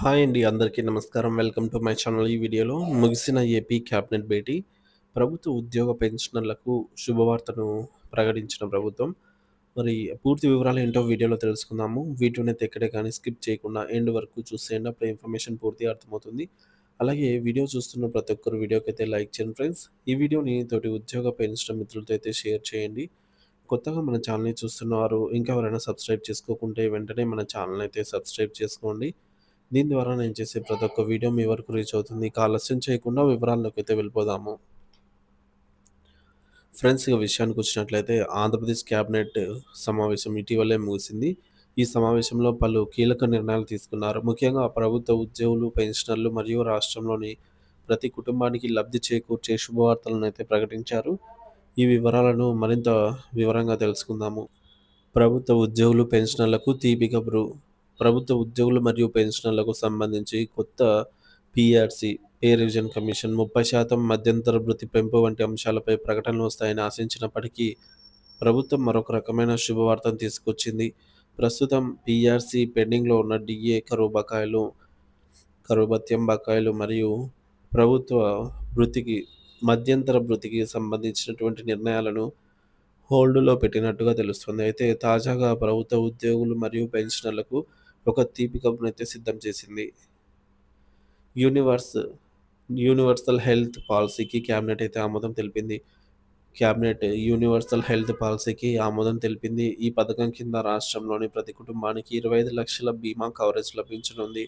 Hi అండి అందరికీ నమస్కారం. Welcome to my channel. ఈ వీడియోలో ముగిసిన ఏపీ క్యాబినెట్ భేటీ ప్రభుత్వ ఉద్యోగ పెన్షనర్లకు శుభవార్తను ప్రకటించిన ప్రభుత్వం. మరి పూర్తి వివరాలు ఏంటో వీడియోలో తెలుసుకుందాము. వీటిని ఎక్కడే కానీ స్కిప్ చేయకుండా ఎండ్ వరకు చూసేయండి. అప్పుడు ఇన్ఫర్మేషన్ పూర్తిగా అర్థమవుతుంది. అలాగే వీడియో చూస్తున్న ప్రతి ఒక్కరు వీడియోకి అయితే లైక్ చేయండి ఫ్రెండ్స్. ఈ వీడియోని తోటి ఉద్యోగ పెన్షన్ మిత్రులతో అయితే షేర్ చేయండి. కొత్తగా మన ఛానల్ని చూస్తున్నవారు ఇంకా ఎవరైనా సబ్స్క్రైబ్ చేసుకోకుంటే వెంటనే మన ఛానల్ అయితే సబ్స్క్రైబ్ చేసుకోండి. దీని ద్వారా నేను చేసే ప్రతి ఒక్క వీడియో మీ వరకు రీచ్ అవుతుంది. ఇక ఆలస్యం చేయకుండా వివరాల్లోకి అయితే వెళ్ళిపోదాము. ఫ్రెండ్స్ ఇక విషయానికి వచ్చినట్లయితే ఆంధ్రప్రదేశ్ క్యాబినెట్ సమావేశం ఇటీవలే ముగిసింది. ఈ సమావేశంలో పలు కీలక నిర్ణయాలు తీసుకున్నారు. ముఖ్యంగా ప్రభుత్వ ఉద్యోగులు పెన్షనర్లు మరియు రాష్ట్రంలోని ప్రతి కుటుంబానికి లబ్ధి చేకూర్చే శుభవార్తలను అయితే ప్రకటించారు. ఈ వివరాలను మరింత వివరంగా తెలుసుకుందాము. ప్రభుత్వ ఉద్యోగులు పెన్షనర్లకు తీపి కబురు ప్రభుత్వ ఉద్యోగులు మరియు పెన్షనర్లకు సంబంధించి కొత్త పిఆర్సి పే రివిజన్ కమిషన్ ముప్పై శాతం మధ్యంతర వృత్తి పెంపు వంటి అంశాలపై ప్రకటనలు వస్తాయని ఆశించినప్పటికీ ప్రభుత్వం మరొక రకమైన శుభవార్తను తీసుకొచ్చింది. ప్రస్తుతం పిఆర్సి పెండింగ్లో ఉన్న డిఏ కరువు బకాయిలు కరువు భత్యం బకాయిలు మరియు ప్రభుత్వ వృత్తికి మధ్యంతర వృత్తికి సంబంధించినటువంటి నిర్ణయాలను హోల్డ్లో పెట్టినట్టుగా తెలుస్తుంది. అయితే తాజాగా ప్రభుత్వ ఉద్యోగులు మరియు పెన్షనర్లకు ఒక తీపి అయితే సిద్ధం చేసింది. యూనివర్స్ యూనివర్సల్ హెల్త్ పాలసీకి క్యాబినెట్ అయితే ఆమోదం తెలిపింది. క్యాబినెట్ యూనివర్సల్ హెల్త్ పాలసీకి ఆమోదం తెలిపింది. ఈ పథకం కింద రాష్ట్రంలోని ప్రతి కుటుంబానికి ఇరవై ఐదు లక్షల బీమా కవరేజ్ లభించనుంది.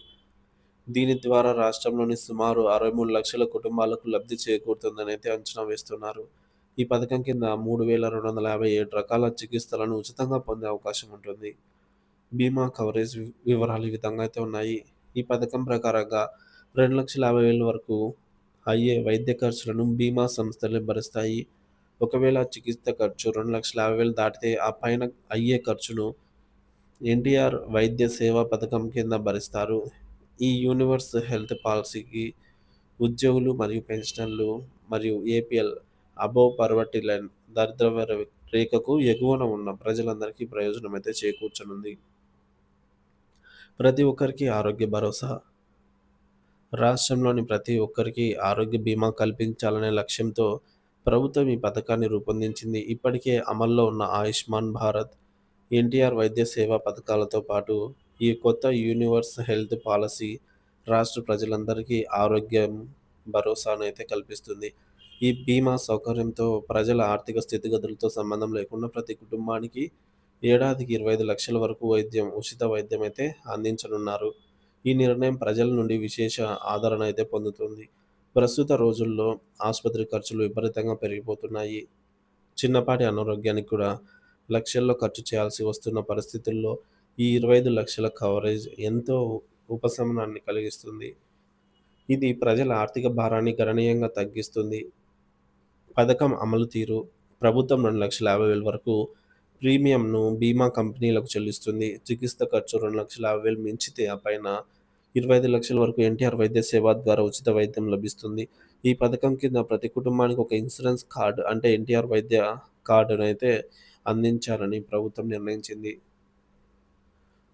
దీని ద్వారా రాష్ట్రంలోని సుమారు అరవై మూడు లక్షల కుటుంబాలకు లబ్ధి చేకూరుతుందని అయితే అంచనా వేస్తున్నారు. ఈ పథకం కింద మూడు వేల రెండు వందల యాభై ఏడు రకాల చికిత్సలను ఉచితంగా పొందే అవకాశం ఉంటుంది. బీమా కవరేజ్ వివరాలు ఈ విధంగా అయితే ఉన్నాయి. ఈ పథకం ప్రకారంగా రెండు లక్షల యాభై వేల వరకు అయ్యే వైద్య ఖర్చులను బీమా సంస్థలు భరిస్తాయి. ఒకవేళ చికిత్స ఖర్చు రెండు లక్షల యాభై వేలు దాటితే ఆ పైన అయ్యే ఖర్చును ఎన్టీఆర్ వైద్య సేవా పథకం కింద భరిస్తారు. ఈ యూనివర్స్ హెల్త్ పాలసీకి ఉద్యోగులు మరియు పెన్షనర్లు మరియు ఏపీఎల్ అబోవ్ పర్వటి లైన్ దరిద్ర రేఖకు ఎగువన ఉన్న ప్రజలందరికీ ప్రయోజనం అయితే చేకూర్చనుంది. ప్రతి ఒక్కరికి ఆరోగ్య భరోసా. రాష్ట్రంలోని ప్రతి ఒక్కరికి ఆరోగ్య బీమా కల్పించాలనే లక్ష్యంతో ప్రభుత్వం ఈ పథకాన్ని రూపొందించింది. ఇప్పటికే అమల్లో ఉన్న ఆయుష్మాన్ భారత్ ఎన్టీఆర్ వైద్య సేవా పథకాలతో పాటు ఈ కొత్త యూనివర్స్ హెల్త్ పాలసీ రాష్ట్ర ప్రజలందరికీ ఆరోగ్యం భరోసాను అయితే కల్పిస్తుంది. ఈ బీమా సౌకర్యంతో ప్రజల ఆర్థిక స్థితిగతులతో సంబంధం లేకుండా ప్రతి కుటుంబానికి ఏడాదికి ఇరవై ఐదు లక్షల వరకు వైద్యం ఉచిత వైద్యం అయితే అందించనున్నారు. ఈ నిర్ణయం ప్రజల నుండి విశేష ఆదరణ అయితే పొందుతుంది. ప్రస్తుత రోజుల్లో ఆసుపత్రి ఖర్చులు విపరీతంగా పెరిగిపోతున్నాయి. చిన్నపాటి అనారోగ్యానికి కూడా లక్షల్లో ఖర్చు చేయాల్సి వస్తున్న పరిస్థితుల్లో ఈ ఇరవై ఐదు లక్షల కవరేజ్ ఎంతో ఉపశమనాన్ని కలిగిస్తుంది. ఇది ప్రజల ఆర్థిక భారాన్ని గణనీయంగా తగ్గిస్తుంది. పథకం అమలు తీరు ప్రభుత్వం రెండు లక్షల యాభై వేల వరకు ప్రీమియంను బీమా కంపెనీలకు చెల్లిస్తుంది. చికిత్స ఖర్చు రెండు లక్షల యాభై వేలు మించితే ఆ పైన ఇరవై ఐదు లక్షల వరకు ఎన్టీఆర్ వైద్య సేవ ద్వారా ఉచిత వైద్యం లభిస్తుంది. ఈ పథకం కింద ప్రతి కుటుంబానికి ఒక ఇన్సూరెన్స్ కార్డు అంటే ఎన్టీఆర్ వైద్య కార్డును అయితే అందించాలని ప్రభుత్వం నిర్ణయించింది.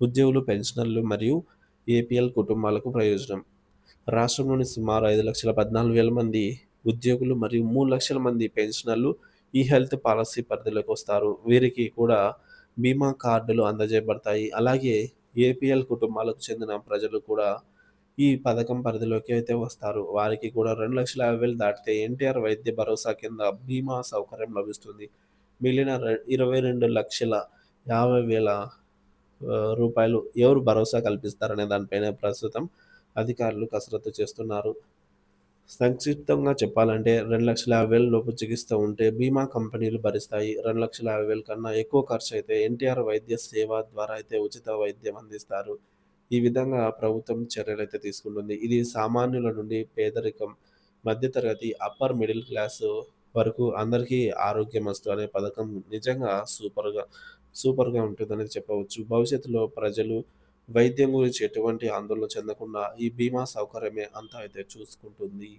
ఉద్యోగులు పెన్షనర్లు మరియు ఏపీఎల్ కుటుంబాలకు ప్రయోజనం. రాష్ట్రంలోని సుమారు ఐదు లక్షల పద్నాలుగు వేల మంది ఉద్యోగులు మరియు మూడు లక్షల మంది పెన్షనర్లు ఈ హెల్త్ పాలసీ పరిధిలోకి వస్తారు. వీరికి కూడా బీమా కార్డులు అందజేయబడతాయి. అలాగే ఏపీఎల్ కుటుంబాలకు చెందిన ప్రజలు కూడా ఈ పథకం పరిధిలోకి అయితే వస్తారు. వారికి కూడా రెండు లక్షల యాభై వేలు దాటితే ఎన్టీఆర్ వైద్య భరోసా కింద బీమా సౌకర్యం లభిస్తుంది. మిగిలిన ఇరవై రెండు లక్షల యాభై వేల రూపాయలు ఎవరు భరోసా కల్పిస్తారనే దానిపైన ప్రస్తుతం అధికారులు కసరత్తు చేస్తున్నారు. సంక్షిప్తంగా చెప్పాలంటే రెండు లక్షల యాభై వేల లోపు చికిత్స ఉంటే బీమా కంపెనీలు భరిస్తాయి. రెండు లక్షల యాభై వేల కన్నా ఎక్కువ ఖర్చు అయితే ఎన్టీఆర్ వైద్య సేవ ద్వారా అయితే ఉచిత వైద్యం అందిస్తారు. ఈ విధంగా ప్రభుత్వం చర్యలు అయితే తీసుకుంటుంది. ఇది సామాన్యుల నుండి పేదరికం మధ్యతరగతి అప్పర్ మిడిల్ క్లాస్ వరకు అందరికీ ఆరోగ్యం వస్తు అనే పథకం నిజంగా సూపర్గా సూపర్గా ఉంటుందని చెప్పవచ్చు. భవిష్యత్తులో ప్రజలు వైద్యం గురించి ఎటువంటి ఆందోళన చెందకుండా ఈ బీమా సౌకర్యమే అంతా అయితే చూసుకుంటుంది.